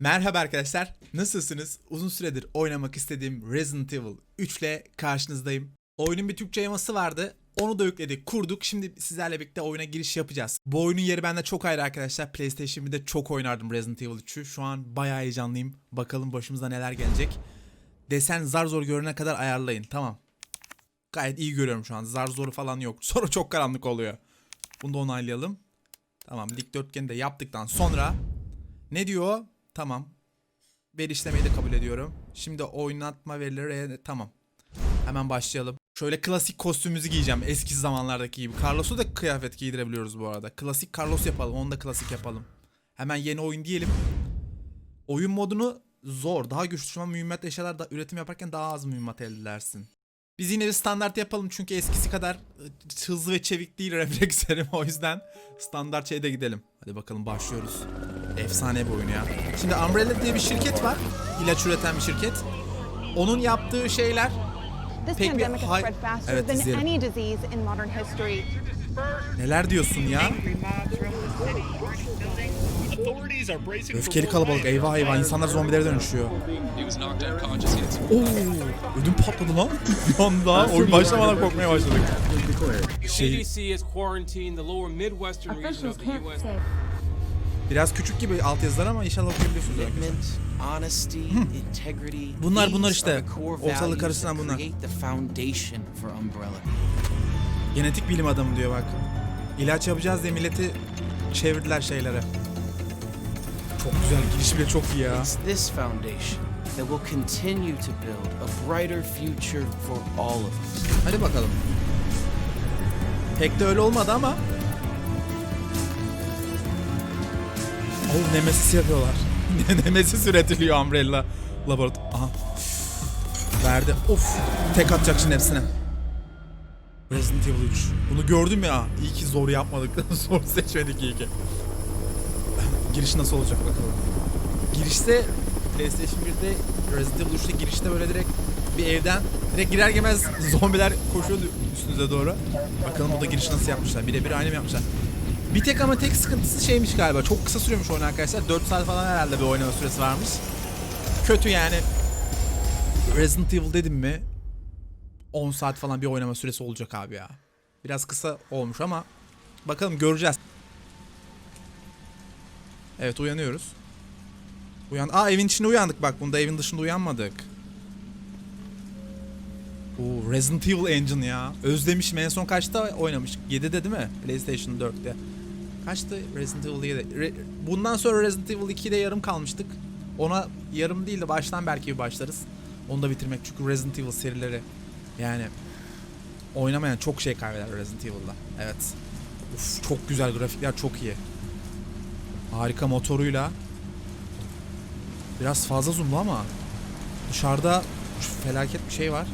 Merhaba arkadaşlar, nasılsınız? Uzun süredir oynamak istediğim Resident Evil 3 ile karşınızdayım. Oyunun bir Türkçe yaması vardı. Onu da yükledik, kurduk. Şimdi sizlerle birlikte oyuna giriş yapacağız. Bu oyunun yeri bende çok ayrı arkadaşlar. PlayStation 1'de çok oynardım Resident Evil 3'ü. Şu an bayağı heyecanlıyım. Bakalım başımıza neler gelecek. Desen zar zor görene kadar ayarlayın. Tamam. Gayet iyi görüyorum şu an. Zar zoru falan yok. Sonra çok karanlık oluyor. Bunu da onaylayalım. Tamam dikdörtgeni de yaptıktan sonra ne diyor? Tamam. Veri işlemeyi de kabul ediyorum. Şimdi oynatma verileri e, tamam. Hemen başlayalım. Şöyle klasik kostümümüzü giyeceğim. Eski zamanlardaki gibi. Carlos'u da kıyafet giydirebiliyoruz bu arada. Klasik Carlos yapalım. Onu da klasik yapalım. Hemen yeni oyun diyelim. Oyun modunu zor. Daha güçlü şu an mühimmat eşyalar da üretim yaparken daha az mühimmat elde edersin. Biz yine bir standart yapalım çünkü eskisi kadar e, hızlı ve çevik değil reflekslerim o yüzden standart şeyde gidelim. Hadi bakalım başlıyoruz. Efsane bir oyun ya. Şimdi Umbrella diye bir şirket var. İlaç üreten bir şirket. Onun yaptığı şeyler This Pek bir hay- Evet, izleyelim. neler diyorsun ya? Öfkeli kalabalık eyvah eyvah insanlar zombilere dönüşüyor. Oo, ödüm patladı lan. Bir anda oyun başlamadan korkmaya başladık. Şey biraz küçük gibi altyazılar ama inşallah okuyabiliyorsunuz. arkadaşlar. İntegrity. Bunlar- bunlar işte. Ortalık karıştıran bunlar. Genetik bilim adamı diyor bak. İlaç yapacağız diye milleti çevirdiler şeylere. Çok güzel giriş bile çok iyi ya. It's this foundation that will continue to build a brighter future for all of us. Hadi bakalım. Pek de öyle olmadı ama. Oh Nemesis yapıyorlar. Nemesis üretiliyor Umbrella laboratuvar. Aha. Verdi. Of. Tek atacak şimdi hepsine. Resident Evil 3. Bunu gördüm ya. İyi ki zor yapmadık. zor seçmedik iyi ki. Giriş nasıl olacak bakalım. Girişte PlayStation 1'de Resident Evil 3'te girişte böyle direkt bir evden direkt girer girmez zombiler koşuyordu üstünüze doğru. Bakalım o da giriş nasıl yapmışlar. Birebir aynı mı yapmışlar? Bir tek ama tek sıkıntısı şeymiş galiba. Çok kısa sürüyormuş oyun arkadaşlar. 4 saat falan herhalde bir oynama süresi varmış. Kötü yani. Resident Evil dedim mi 10 saat falan bir oynama süresi olacak abi ya. Biraz kısa olmuş ama bakalım göreceğiz. Evet uyanıyoruz. Uyan. Aa evin içinde uyandık bak. Bunda evin dışında uyanmadık. Oo, Resident Evil Engine ya. Özlemişim. En son kaçta oynamıştık? 7'de değil mi? PlayStation 4'te. Kaçtı Resident Evil 7? Re- Bundan sonra Resident Evil 2'de yarım kalmıştık. Ona yarım değil de baştan belki bir başlarız. Onu da bitirmek çünkü Resident Evil serileri yani oynamayan çok şey kaybeder Resident Evil'da. Evet. Uf, çok güzel grafikler çok iyi. Harika motoruyla. Biraz fazla zoomlu ama dışarıda felaket bir şey var.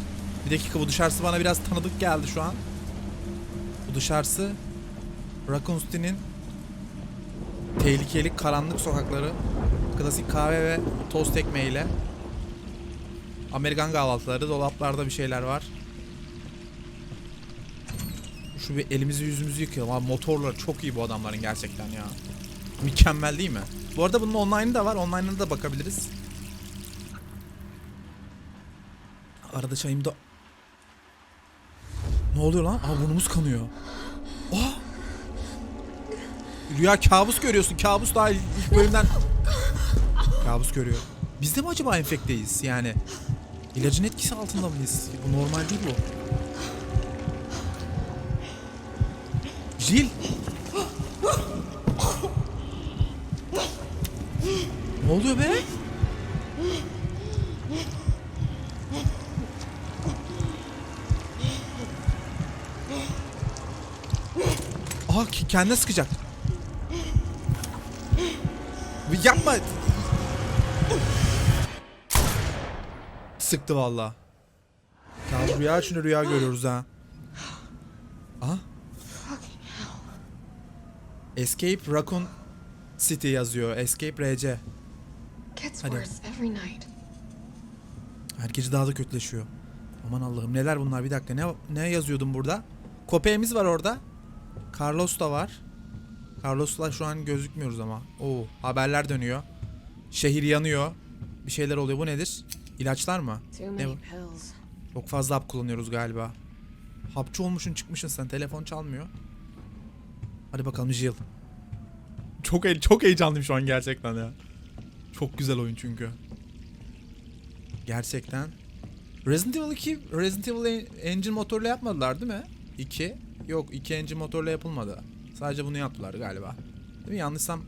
Bir dakika bu dışarısı bana biraz tanıdık geldi şu an. Bu dışarısı Raccoon City'nin tehlikeli karanlık sokakları. Klasik kahve ve tost ekmeğiyle. Amerikan kahvaltıları. Dolaplarda bir şeyler var. Şu bir elimizi yüzümüzü yıkayalım. Abi motorlar çok iyi bu adamların gerçekten ya. Mükemmel değil mi? Bu arada bunun online'ı da var. Online'ına da bakabiliriz. Arada çayım da... Ne oluyor lan? Aa burnumuz kanıyor. Aa! Rüya kabus görüyorsun. Kabus daha ilk bölümden... kabus görüyor. Biz de mi acaba enfekteyiz? Yani ilacın etkisi altında mıyız? Bu normal değil bu. Jill! Ne oluyor be? Aa kendine sıkacak. Bir Yapma. Sıktı valla. Ya rüya içinde rüya görüyoruz ha. Aha. Escape Raccoon City yazıyor. Escape RC. Hadi. Her gece daha da kötüleşiyor. Aman Allah'ım neler bunlar bir dakika ne ne yazıyordum burada? Köpeğimiz var orada. Carlos da var. Carlos'la şu an gözükmüyoruz ama. Oo haberler dönüyor. Şehir yanıyor. Bir şeyler oluyor. Bu nedir? İlaçlar mı? Ne bu? Çok fazla hap kullanıyoruz galiba. Hapçı olmuşsun çıkmışsın sen. Telefon çalmıyor. Hadi bakalım Jill. Çok he- çok heyecanlıyım şu an gerçekten ya. Çok güzel oyun çünkü. Gerçekten. Resident Evil 2 Resident Evil en- engine motorla yapmadılar değil mi? 2. Yok 2 engine motorla yapılmadı. Sadece bunu yaptılar galiba. Değil mi? Yanlışsam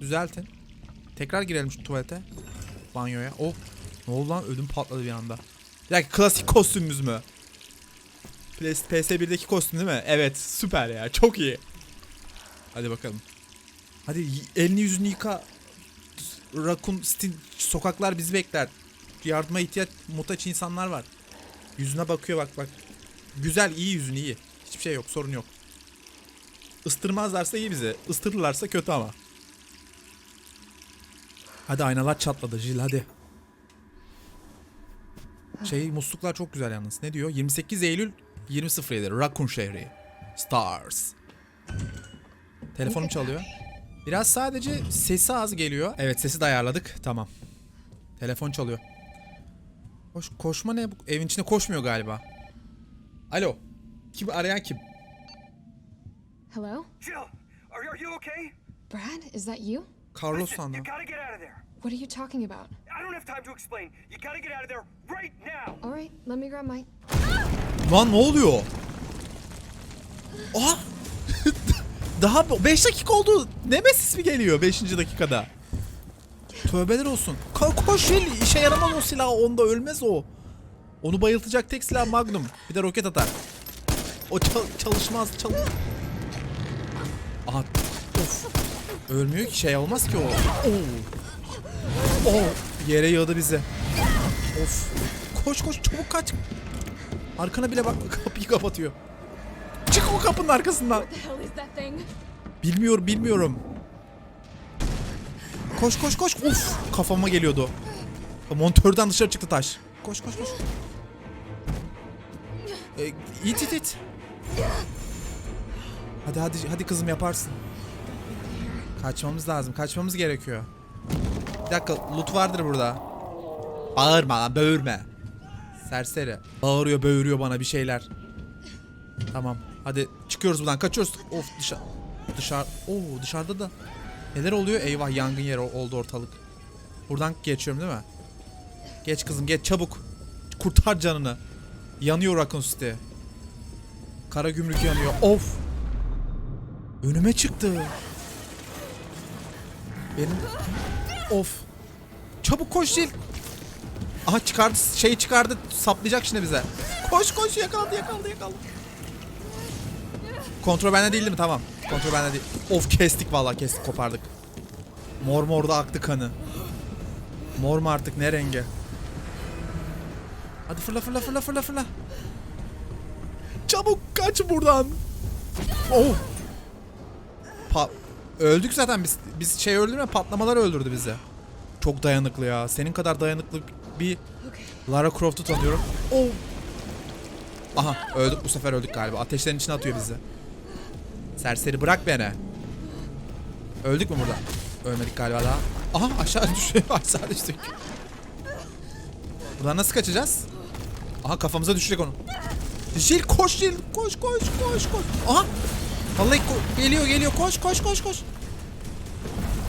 düzeltin. Tekrar girelim şu tuvalete. Banyoya. Oh. Ne oldu lan? Ödüm patladı bir anda. Bir dakika klasik kostümümüz mü? PS, PS1'deki kostüm değil mi? Evet süper ya çok iyi. Hadi bakalım. Hadi elini yüzünü yıka. Rakun Stin sokaklar bizi bekler. Yardıma ihtiyaç muhtaç insanlar var. Yüzüne bakıyor bak bak. Güzel iyi yüzün iyi. Hiçbir şey yok sorun yok. Istırmazlarsa iyi bize. Istırırlarsa kötü ama. Hadi aynalar çatladı Jill hadi. Şey musluklar çok güzel yalnız. Ne diyor? 28 Eylül 20.07 Raccoon şehri. Stars. Telefonum çalıyor. Biraz sadece sesi az geliyor. Evet sesi de ayarladık. Tamam. Telefon çalıyor. Koş, koşma ne? bu? Evin içine koşmuyor galiba. Alo. Kim arayan kim? Hello? Jill, are, are you okay? Brad, is that you? Carlos Listen, sandım. you gotta get out of there. What are you talking about? I don't have time to explain. You gotta get out of there right now. All right, let me grab my. Lan ne oluyor? Aa! Daha 5 dakika oldu. Nemesis mi geliyor 5. dakikada? Tövbeler olsun. Ko koş Jill. işe yaramaz o silah. Onda ölmez o. Onu bayıltacak tek silah Magnum. Bir de roket atar. O çal- çalışmaz. Çal Aha. Of. Ölmüyor ki şey olmaz ki o. Oo. Oo. Yere yağdı bize. Of. Koş koş çabuk kaç. Arkana bile bak kapıyı kapatıyor. Çık o kapının arkasından. Bilmiyorum bilmiyorum. Koş koş koş. Uf kafama geliyordu. Montörden dışarı çıktı taş. Koş koş koş. E, it it it. Hadi hadi hadi kızım yaparsın. Kaçmamız lazım. Kaçmamız gerekiyor. Bir dakika loot vardır burada. Bağırma lan böğürme. Serseri. Bağırıyor böğürüyor bana bir şeyler. Tamam. Hadi çıkıyoruz buradan. Kaçıyoruz. Of dışarı. Dışarı. Oo dışarıda da. Neler oluyor? Eyvah yangın yeri oldu ortalık. Buradan geçiyorum değil mi? Geç kızım geç çabuk. Kurtar canını. Yanıyor Raccoon City. Kara gümrük yanıyor. Of. Önüme çıktı. Benim... Of. Çabuk koş Jill. Aha çıkardı şey çıkardı saplayacak şimdi bize. Koş koş yakaladı yakaladı yakaladı. Kontrol bende değil değil mi? Tamam. Kontrol bende değil. Of kestik vallahi kestik kopardık. Mor mor da aktı kanı. Mor mu artık ne rengi? Hadi fırla fırla fırla fırla fırla. Çabuk kaç buradan. Oh. Öldük zaten biz. Biz şey öldürme patlamalar öldürdü bizi. Çok dayanıklı ya. Senin kadar dayanıklı bir Lara Croft'u tanıyorum. Oh. Aha öldük bu sefer öldük galiba. Ateşlerin içine atıyor bizi. Serseri bırak beni. Öldük mü burada? Ölmedik galiba daha. Aha aşağı düşüyor. Aşağı düştük. Buradan nasıl kaçacağız? Aha kafamıza düşecek onu. Jil koş Jil. Koş koş koş koş. Aha. Vallahi ko- geliyor geliyor. Koş koş koş koş.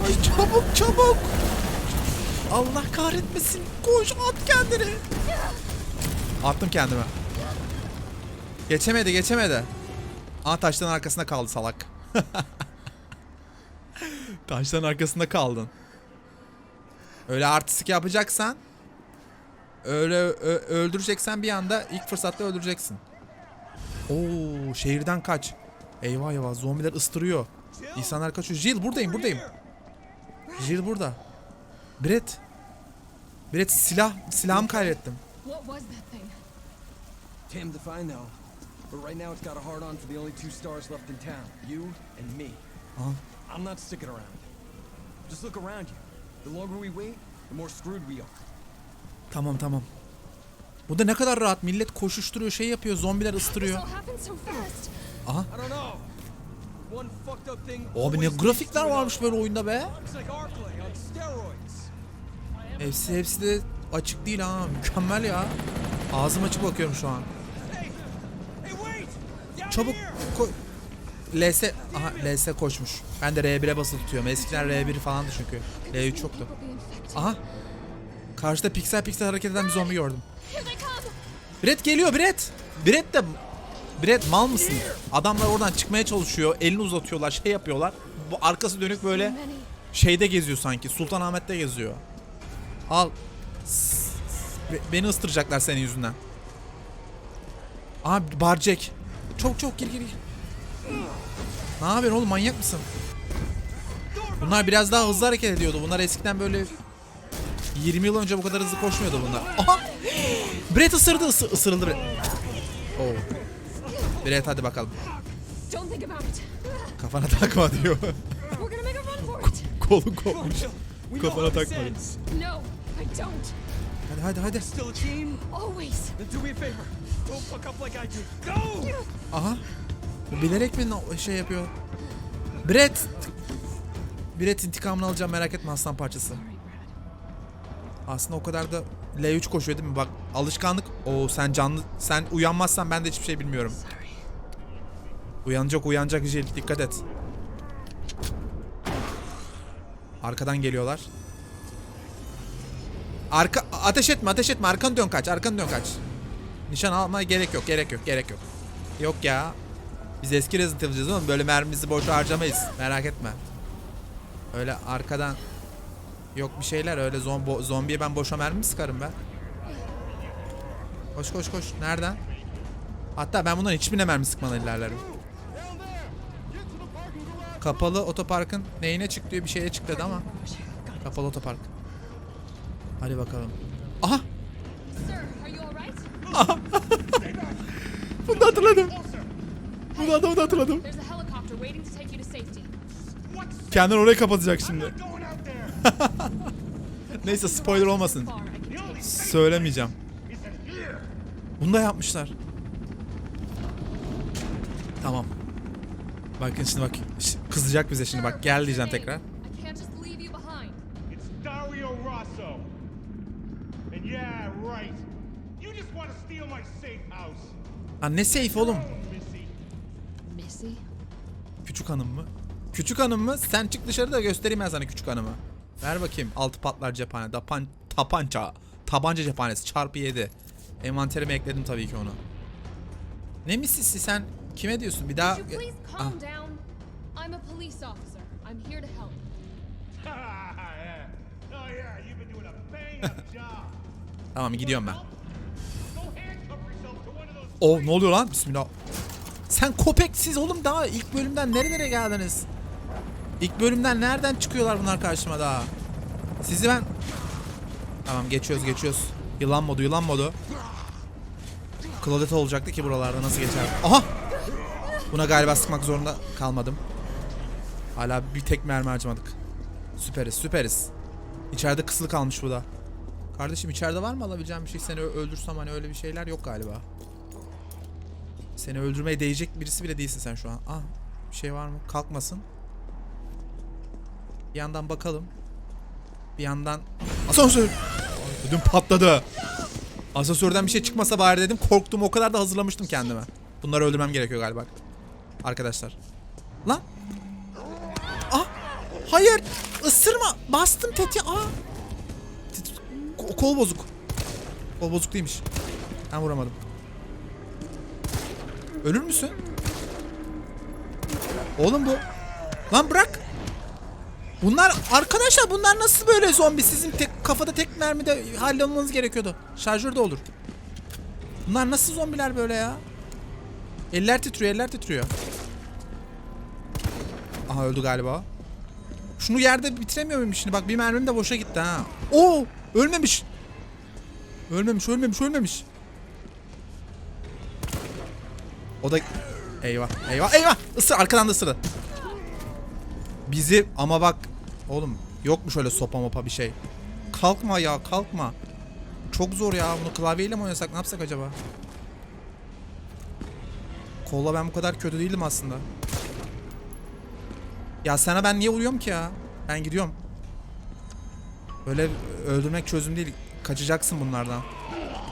Ay çabuk çabuk. Allah kahretmesin. Koş at kendini. Attım kendime. Geçemedi geçemedi. Aa taşların arkasında kaldı salak. taşların arkasında kaldın. Öyle artistik yapacaksan öyle öldüreceksen bir anda ilk fırsatta öldüreceksin. Oo şehirden kaç. Eyvah eyvah zombiler ıstırıyor. İnsanlar kaçıyor. Jill buradayım buradayım. Jill burada. Brett. Brett silah silahımı kaybettim. What was that thing? Damned if I know. But right now it's got a hard on for the only two stars left in town. You and me. Huh? I'm not sticking around. Just look around you. The longer we wait, the more screwed we are. Tamam tamam. Bu da ne kadar rahat. Millet koşuşturuyor, şey yapıyor, zombiler ıstırıyor. all happened so fast. Aha. Abi ne grafikler varmış böyle oyunda be. Hepsi hepsi de açık değil ha. Mükemmel ya. Ağzım açık bakıyorum şu an. Çabuk koy. LS aha LS koşmuş. Ben de R1'e basılı tutuyorum. Eskiden R1 falandı çünkü. L3 yoktu. Aha. Karşıda piksel piksel hareket eden bir zombi gördüm. Brett geliyor Brett. Brett de Brett mal mısın? Adamlar oradan çıkmaya çalışıyor. Elini uzatıyorlar, şey yapıyorlar. Bu arkası dönük böyle şeyde geziyor sanki. Sultanahmet'te geziyor. Al. Beni ıstıracaklar senin yüzünden. Abi barcek. Çok çok gir gir. Ne yapıyorsun oğlum manyak mısın? Bunlar biraz daha hızlı hareket ediyordu. Bunlar eskiden böyle 20 yıl önce bu kadar hızlı koşmuyordu bunlar. Aha! Brett ısırdı, ısı, ısırıldı Brett. Oo. Brett hadi bakalım. Kafana takma diyor. Kolun kopmuş. Kafana takma. Hadi hadi hadi. Still a team? Always. Then do me a favor. Don't fuck up like I did. Go! Aha. Bilerek mi şey yapıyor? Brett. Brett intikamını alacağım merak etme aslan parçası. Aslında o kadar da L3 koşuyor değil mi? Bak alışkanlık. Oo sen canlı sen uyanmazsan ben de hiçbir şey bilmiyorum. Uyanacak uyanacak Jil dikkat et. Arkadan geliyorlar. Arka ateş etme ateş etme arkanı dön kaç arkanı dön kaç. Nişan almaya gerek yok gerek yok gerek yok. Yok ya. Biz eski Resident Evil'cıyız oğlum böyle mermimizi boşa harcamayız merak etme. Öyle arkadan yok bir şeyler öyle zombo, zombiye ben boşa mermi mi sıkarım ben? Koş koş koş nereden? Hatta ben bunların hiçbirine mermi sıkmadan ilerlerim. Kapalı otoparkın neyine çık diyor bir şeye çık dedi ama. Kapalı otopark. Hadi bakalım. Aha! Alright? Bunu da hatırladım. Bunu da, bunu da hatırladım. Kendini oraya kapatacak şimdi. Neyse spoiler olmasın. Söylemeyeceğim. Bunu da yapmışlar. Tamam. Bakın şimdi bak. Kızacak bize şimdi bak. Gel diyeceğim tekrar. Ha ne safe oğlum? Küçük hanım mı? Küçük hanım mı? Sen çık dışarı da göstereyim ben sana küçük hanımı. Ver bakayım. Altı patlar cephane. Dapan, tapanca. Tabanca cephanesi. Çarpı 7. Envanterime ekledim tabii ki onu. Ne misisi sen? Kime diyorsun? Bir daha... Ah? I'm a police officer. I'm here to help. yeah. Oh yeah, you've been doing a bang-up job. tamam gidiyorum ben. Go handcuff yourself to one of those O ne oluyor lan? Bismillah. Sen köpeksiz oğlum daha ilk bölümden nerelere geldiniz? İlk bölümden nereden çıkıyorlar bunlar karşıma daha? Sizi ben... Tamam geçiyoruz geçiyoruz. Yılan modu yılan modu. Claudette olacaktı ki buralarda nasıl geçer? Aha! Buna galiba sıkmak zorunda kalmadım. Hala bir tek mermi harcamadık. Süperiz süperiz. İçeride kısılı kalmış bu da. Kardeşim içeride var mı alabileceğim bir şey? Seni öldürsem hani öyle bir şeyler yok galiba. Seni öldürmeye değecek birisi bile değilsin sen şu an. Ah bir şey var mı? Kalkmasın. Bir yandan bakalım. Bir yandan... Asansör! Ödüm patladı. Asansörden bir şey çıkmasa bari dedim. Korktum o kadar da hazırlamıştım kendime. Bunları öldürmem gerekiyor galiba. Arkadaşlar. Lan! Ah! Hayır! Isırma! Bastım! Tit- Ko- Kol bozuk. Kol bozuk değilmiş. Ben vuramadım. Ölür müsün? Oğlum bu. Lan bırak. Bunlar arkadaşlar bunlar nasıl böyle zombi? Sizin tek kafada tek mermide hallolmanız gerekiyordu. Şarjör de olur. Bunlar nasıl zombiler böyle ya? Eller titriyor, eller titriyor. Aha öldü galiba. Şunu yerde bitiremiyor muyum şimdi? Bak bir mermim de boşa gitti ha. Oo, ölmemiş. Ölmemiş, ölmemiş, ölmemiş. O da eyvah, eyvah, eyvah. Isır arkadan da ısırdı. Bizi ama bak oğlum yokmuş öyle sopa mopa bir şey. Kalkma ya, kalkma. Çok zor ya. Bunu klavyeyle mi oynasak? Ne yapsak acaba? Kolla ben bu kadar kötü değildim aslında. Ya sana ben niye vuruyorum ki ya? Ben gidiyorum. Böyle öldürmek çözüm değil. Kaçacaksın bunlardan.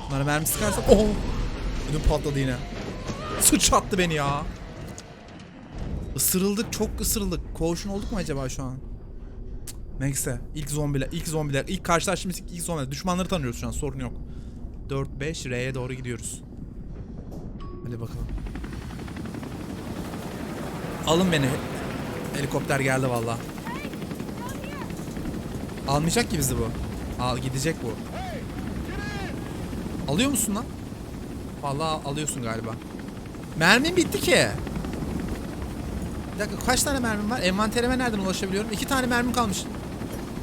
Bunlara mermi sıkarsan... Oh! Ödüm patladı yine. Sıçrattı beni ya. Isırıldık, çok ısırıldık. Koğuşun olduk mu acaba şu an? Neyse. ilk zombiler, ilk zombiler, ilk karşılaştığımız ilk zombiler. Düşmanları tanıyoruz şu an, sorun yok. 4-5 R'ye doğru gidiyoruz. Hadi bakalım. Alın beni. Helikopter geldi valla. Almayacak ki bizi bu. Al gidecek bu. Alıyor musun lan? Vallahi alıyorsun galiba. Mermim bitti ki. Bir dakika kaç tane mermim var? Envanterime nereden ulaşabiliyorum? İki tane mermim kalmış.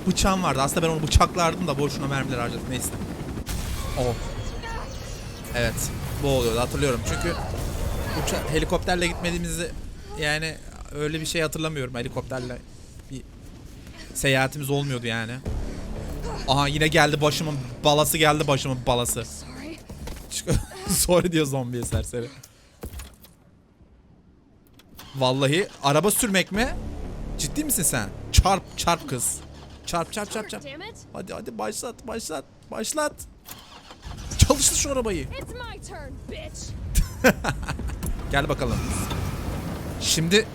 Bıçağım vardı. Aslında ben onu bıçaklardım da boşuna mermiler harcadım. Neyse. Oh. Evet. Bu oluyordu hatırlıyorum. Çünkü uça- helikopterle gitmediğimizi yani öyle bir şey hatırlamıyorum helikopterle bir seyahatimiz olmuyordu yani. Aha yine geldi başımın balası geldi başımın balası. Sorry. Diyor zombiye serseri. Vallahi araba sürmek mi? Ciddi misin sen? Çarp çarp kız. Çarp çarp çarp çarp. Hadi hadi başlat başlat başlat. Çalıştır şu arabayı. Gel bakalım. Şimdi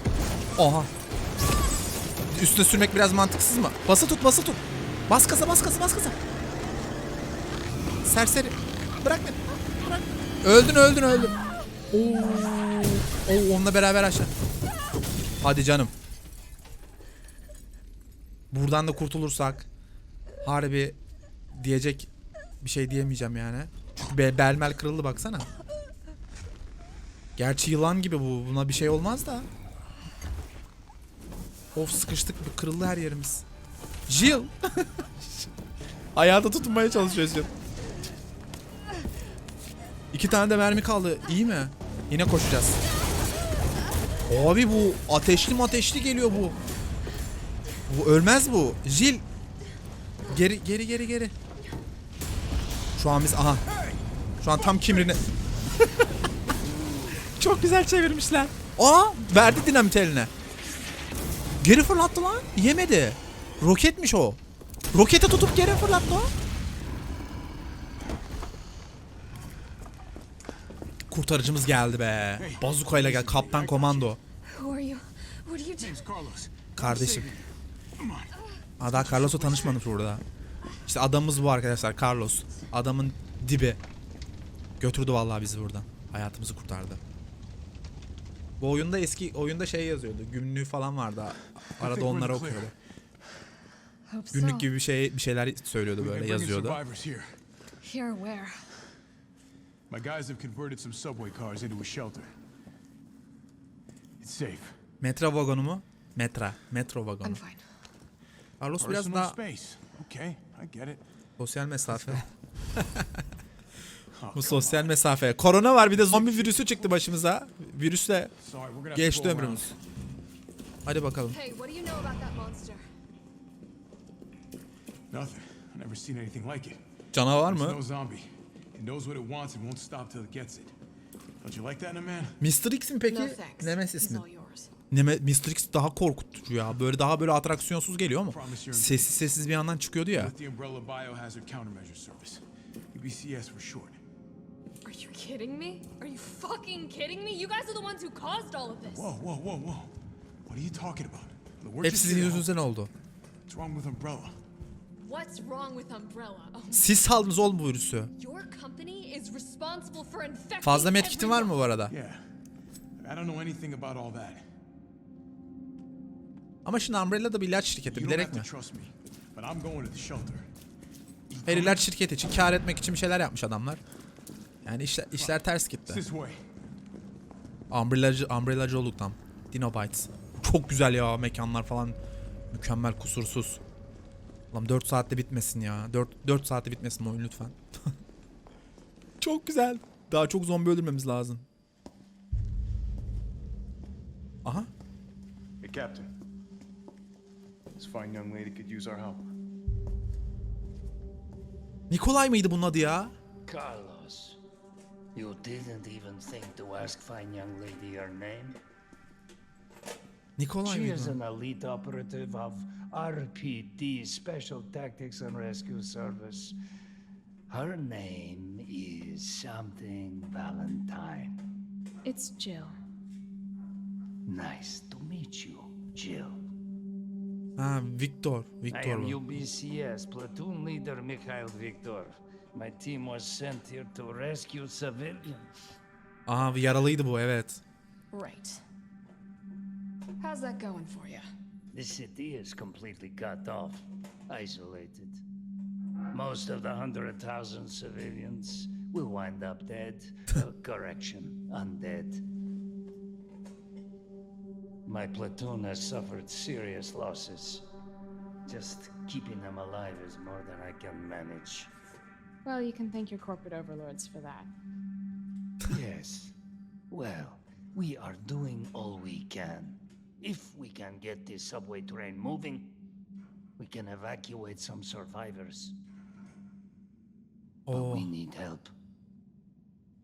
oha. Üstüne sürmek biraz mantıksız mı? Bası tut bası tut. Bas gaza bas gaza bas gaza. Serseri. Bırak beni. Bırak. Öldün öldün öldün. Oo. Oo onunla beraber aşağı. Hadi canım. Buradan da kurtulursak harbi diyecek bir şey diyemeyeceğim yani. Çünkü be- belmel kırıldı baksana. Gerçi yılan gibi bu. Buna bir şey olmaz da. Of sıkıştık. Bir kırıldı her yerimiz. Jill. Hayata tutunmaya çalışıyor Jill. İki tane de mermi kaldı. İyi mi? Yine koşacağız. Abi bu ateşli ateşli geliyor bu. Bu ölmez bu. Jill. Geri geri geri geri. Şu an biz aha. Şu an tam kimrine çok güzel çevirmişler. Aa verdi dinamit eline. Geri fırlattı lan. Yemedi. Roketmiş o. Roketi tutup geri fırlattı o. Kurtarıcımız geldi be. Bazukayla gel. Kaptan komando. Who are you? What are you doing? Carlos. Kardeşim. Aa, daha Carlos'la tanışmadık burada. İşte adamımız bu arkadaşlar. Carlos. Adamın dibi. Götürdü vallahi bizi buradan. Hayatımızı kurtardı. Bu oyunda eski oyunda şey yazıyordu. Günlüğü falan vardı. Arada onları okuyordu. Günlük gibi bir şey bir şeyler söylüyordu böyle yazıyordu. here. Here, where? My guys have converted some subway cars into a shelter. It's safe. Metro vagonu mu? Metra. Metro vagonu. I'm fine. Carlos biraz daha. Okay, I get it. sosyal mesafe. Oh, Bu sosyal mesafe. Korona var bir de zombi virüsü çıktı başımıza. Virüsle geçti ömrümüz. Hadi bakalım. Canavar mı? Mr. X mi peki? Nemesis mi? Neme Mr. X daha korkutucu ya. Böyle daha böyle atraksiyonsuz geliyor ama sessiz sessiz bir yandan çıkıyordu ya. Kidding me? Are you fucking kidding me? You guys are the ones who caused all of this. Whoa, whoa, whoa, whoa. What are you talking about? We're Hep sizin yüzünüzden oldu. What's wrong with Umbrella? What's wrong with Umbrella? Oh, Siz saldınız oğlum bu virüsü. your company is responsible for infecting Fazla medkitin var mı bu arada? Yeah. I don't know anything about all that. Ama şimdi Umbrella da bir ilaç şirketi You don't bilerek have mi? to trust me, but I'm going to the shelter. Her ilaç şirketi için kar etmek için bir şeyler yapmış adamlar. Yani işler, işler ters gitti. Umbrellacı, Umbrellacı olduk tam. Dinobites. Çok güzel ya mekanlar falan. Mükemmel kusursuz. Lan 4 saatte bitmesin ya. 4, 4 saatte bitmesin bu oyun lütfen. çok güzel. Daha çok zombi öldürmemiz lazım. Aha. Hey, Captain. This fine young lady could use our help. Nikolay mıydı bunun adı ya? Carlos, you didn't even think to ask fine young lady her name? Nikolay She is an elite operative of RPD, Special Tactics and Rescue Service. Her name is something Valentine. It's Jill. Nice to meet you, Jill. Ha Victor. I Victor am. UBCS platoon leader Mikhail Viktor. My team was sent here to rescue civilians. Aha yaralıydı bu evet. Right. How's that going for you? The city is completely cut off, isolated. Most of the hundred thousand civilians will wind up dead. Uh, correction, undead. My platoon has suffered serious losses. Just keeping them alive is more than I can manage. Well, you can thank your corporate overlords for that. yes. Well, we are doing all we can. If we can get this subway train moving, we can evacuate some survivors. But Oo. we need help.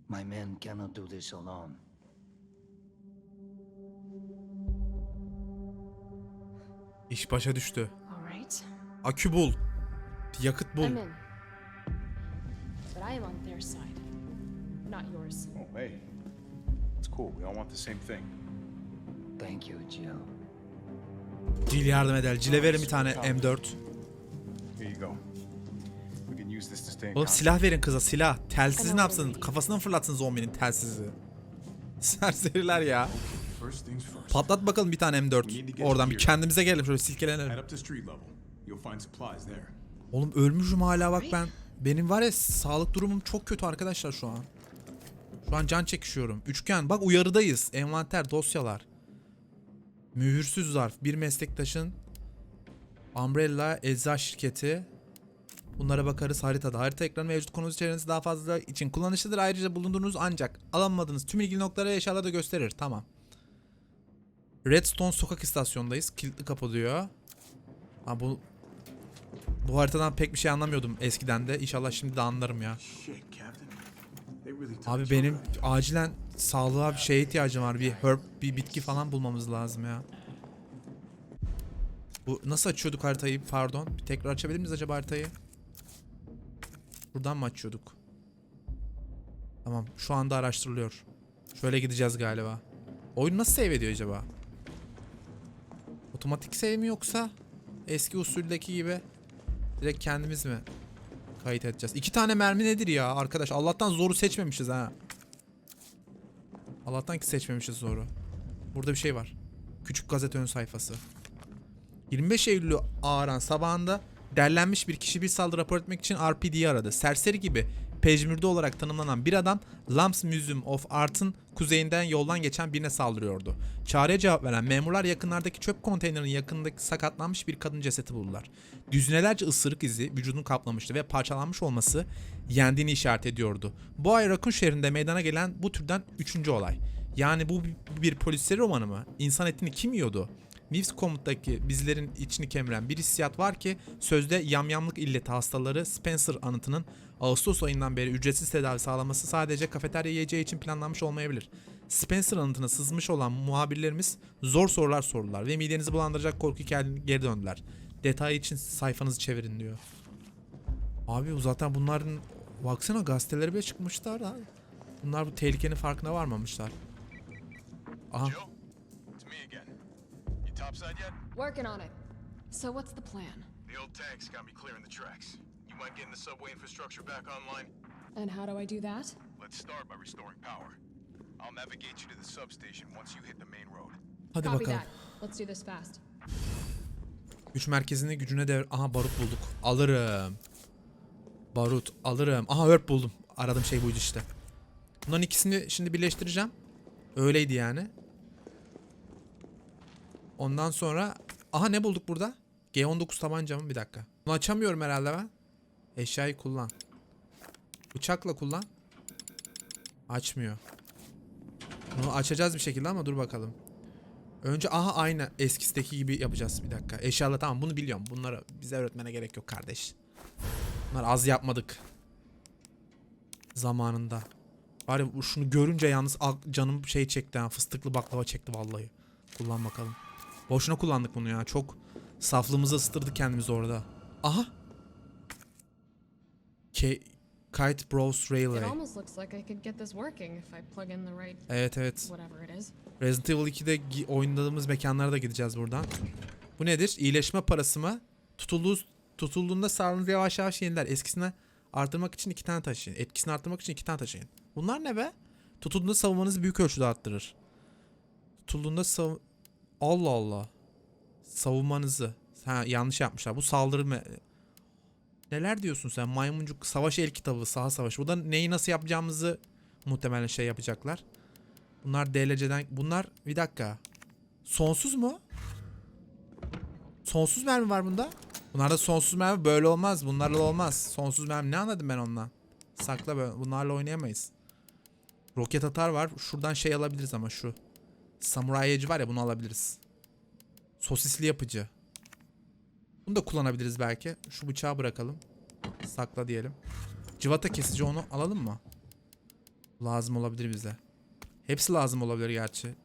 My men cannot do this alone. İş başa düştü. Akü bul. Yakıt bul. I'm on their side, not yours. Oh, hey. It's cool. We all want the same thing. Thank you, Jill. Cil yardım eder. Cile verin bir tane M4. Here you go. We can use this to stay in Oğlum silah verin kıza silah. Telsizi ne yapsın? Kafasına mı fırlatsın zombinin telsizi? Serseriler ya. First things first. Patlat bakalım bir tane M4. Oradan bir kendimize gelelim şöyle silkelenelim. Head up to street level. You'll find supplies there. Oğlum ölmüşüm hala bak ben. Benim var ya sağlık durumum çok kötü arkadaşlar şu an. Şu an can çekişiyorum. Üçgen bak uyarıdayız. Envanter dosyalar. Mühürsüz zarf. Bir meslektaşın Umbrella Ecza Şirketi. Bunlara bakarız haritada. Harita ekranı mevcut konumuz içerisinde daha fazla için kullanışlıdır. Ayrıca bulunduğunuz ancak alamadığınız tüm ilgili noktaları eşyalarda gösterir. Tamam. Redstone sokak istasyondayız. Kilitli kapı diyor. Ha bu bu haritadan pek bir şey anlamıyordum eskiden de. İnşallah şimdi de anlarım ya. Abi benim acilen sağlığa bir şeye ihtiyacım var. Bir herb, bir bitki falan bulmamız lazım ya. Bu nasıl açıyorduk haritayı? Pardon. Bir tekrar açabilir miyiz acaba haritayı? Buradan mı açıyorduk? Tamam. Şu anda araştırılıyor. Şöyle gideceğiz galiba. Oyun nasıl save ediyor acaba? Otomatik save mi yoksa eski usuldeki gibi direkt kendimiz mi kayıt edeceğiz? İki tane mermi nedir ya arkadaş? Allah'tan zoru seçmemişiz ha. Allah'tan ki seçmemişiz zoru. Burada bir şey var. Küçük gazete ön sayfası. 25 Eylül Ağaran sabahında derlenmiş bir kişi bir saldırı rapor etmek için RPD'yi aradı. Serseri gibi pejmürde olarak tanımlanan bir adam Lams Museum of Art'ın kuzeyinden yoldan geçen birine saldırıyordu. Çağrıya cevap veren memurlar yakınlardaki çöp konteynerinin yakındaki sakatlanmış bir kadın cesedi buldular. Düzinelerce ısırık izi vücudunu kaplamıştı ve parçalanmış olması yendiğini işaret ediyordu. Bu ay Raccoon şehrinde meydana gelen bu türden üçüncü olay. Yani bu bir, polisleri romanı mı? İnsan etini kim yiyordu? News Comut'taki bizlerin içini kemiren bir hissiyat var ki sözde yamyamlık illeti hastaları Spencer anıtının Ağustos ayından beri ücretsiz tedavi sağlaması sadece kafeterya yiyeceği için planlanmış olmayabilir. Spencer anıtına sızmış olan muhabirlerimiz zor sorular sordular ve midenizi bulandıracak korku hikayelerine geri döndüler. Detay için sayfanızı çevirin diyor. Abi bu zaten bunların baksana gazeteleri bile çıkmışlar ha. Bunlar bu tehlikenin farkına varmamışlar. Aha Jill? It's me again. You topside yet? Working on it. So what's the plan? The old tanks got me clearing the tracks. Mind getting the subway infrastructure back online? And how do I do that? Let's start by restoring power. I'll navigate you to the substation once you hit the main road. hadi Copy bakalım. that. Let's do this fast. Güç merkezini gücüne devir. Aha barut bulduk. Alırım. Barut alırım. Aha örp buldum. Aradığım şey buydu işte. Bunların ikisini şimdi birleştireceğim. Öyleydi yani. Ondan sonra aha ne bulduk burada? G19 tabanca mı? Bir dakika. Bunu açamıyorum herhalde ben. Eşyayı kullan. Bıçakla kullan. Açmıyor. Bunu açacağız bir şekilde ama dur bakalım. Önce aha aynı eskisteki gibi yapacağız bir dakika. Eşyalı tamam bunu biliyorum. Bunları bize öğretmene gerek yok kardeş. Bunlar az yapmadık. Zamanında. Bu- şunu görünce yalnız canım şey çekti ha fıstıklı baklava çekti vallahi. Kullan bakalım. Boşuna kullandık bunu ya. Çok saflığımızı ısıtırdık kendimizi orada. Aha. K Kite Bros It Railway. almost looks like I could get this working if I in the right Evet evet. Resident Evil 2'de gi- oynadığımız mekanlara da gideceğiz buradan. Bu nedir? İyileşme parası mı? Tutulduğu, tutulduğunda sağlığınızı yavaş yavaş yeniler. Eskisine artırmak için iki tane taşıyın. Etkisini artırmak için iki tane taşıyın. Bunlar ne be? Tutulduğunda savunmanızı büyük ölçüde arttırır. Tutulduğunda sav... Allah Allah. Savunmanızı. Ha, yanlış yapmışlar. Bu saldırı mı? Neler diyorsun sen? Maymuncuk savaş el kitabı, saha savaşı. Burada neyi nasıl yapacağımızı muhtemelen şey yapacaklar. Bunlar DLC'den... Bunlar... Bir dakika. Sonsuz mu? Sonsuz mermi var bunda. Bunlarda sonsuz mermi böyle olmaz. Bunlarla olmaz. Sonsuz mermi ne anladım ben ondan? Sakla böyle. Bunlarla oynayamayız. Roket atar var. Şuradan şey alabiliriz ama şu. Samurai Edge var ya bunu alabiliriz. Sosisli yapıcı. Bunu da kullanabiliriz belki. Şu bıçağı bırakalım. Sakla diyelim. Civata kesici onu alalım mı? Lazım olabilir bize. Hepsi lazım olabilir gerçi.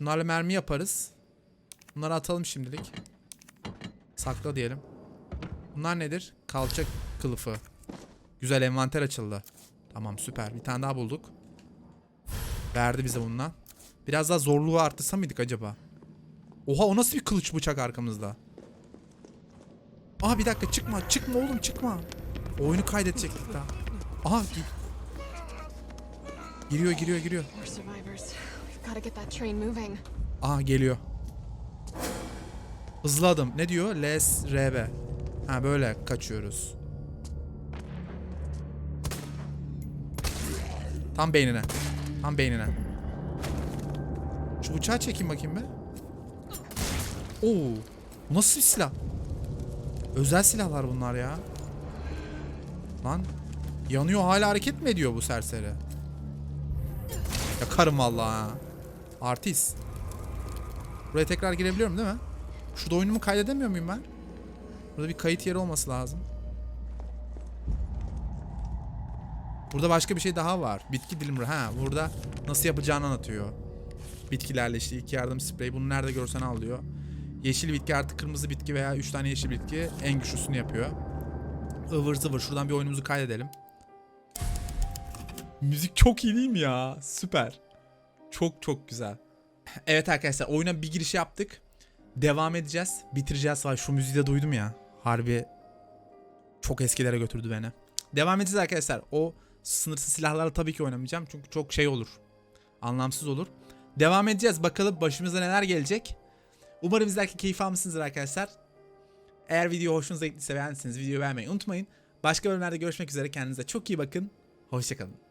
Bunlarla mermi yaparız. Bunları atalım şimdilik. Sakla diyelim. Bunlar nedir? Kalça kılıfı. Güzel envanter açıldı. Tamam süper. Bir tane daha bulduk. Verdi bize bundan. Biraz daha zorluğu arttırsa mıydık acaba? Oha o nasıl bir kılıç bıçak arkamızda? Aa bir dakika çıkma çıkma oğlum çıkma. Oyunu kaydedecektik daha. Aha gi- giriyor giriyor giriyor. Aha geliyor. Hızlı adım. Ne diyor? Les RB. Ha böyle kaçıyoruz. Tam beynine. Tam beynine. Şu bıçağı çekeyim bakayım be. Oo. Bu nasıl bir silah? Özel silahlar bunlar ya. Lan. Yanıyor hala hareket mi ediyor bu serseri? Yakarım vallahi ha. Artist. Buraya tekrar girebiliyorum değil mi? Şurada oyunumu kaydedemiyor muyum ben? Burada bir kayıt yeri olması lazım. Burada başka bir şey daha var. Bitki dilim. Ha burada nasıl yapacağını anlatıyor. Bitkilerle işte ilk yardım spreyi. Bunu nerede görsen al diyor. Yeşil bitki artı kırmızı bitki veya 3 tane yeşil bitki en güçlüsünü yapıyor. Ivır zıvır. Şuradan bir oyunumuzu kaydedelim. Müzik çok iyi değil mi ya? Süper. Çok çok güzel. Evet arkadaşlar oyuna bir giriş yaptık. Devam edeceğiz. Bitireceğiz. Vay şu müziği de duydum ya. Harbi çok eskilere götürdü beni. Devam edeceğiz arkadaşlar. O sınırsız silahlarla tabii ki oynamayacağım. Çünkü çok şey olur. Anlamsız olur. Devam edeceğiz. Bakalım başımıza neler gelecek. Umarım izlerken keyif almışsınızdır arkadaşlar. Eğer video hoşunuza gittiyse beğendiyseniz videoyu beğenmeyi unutmayın. Başka bölümlerde görüşmek üzere. Kendinize çok iyi bakın. Hoşçakalın.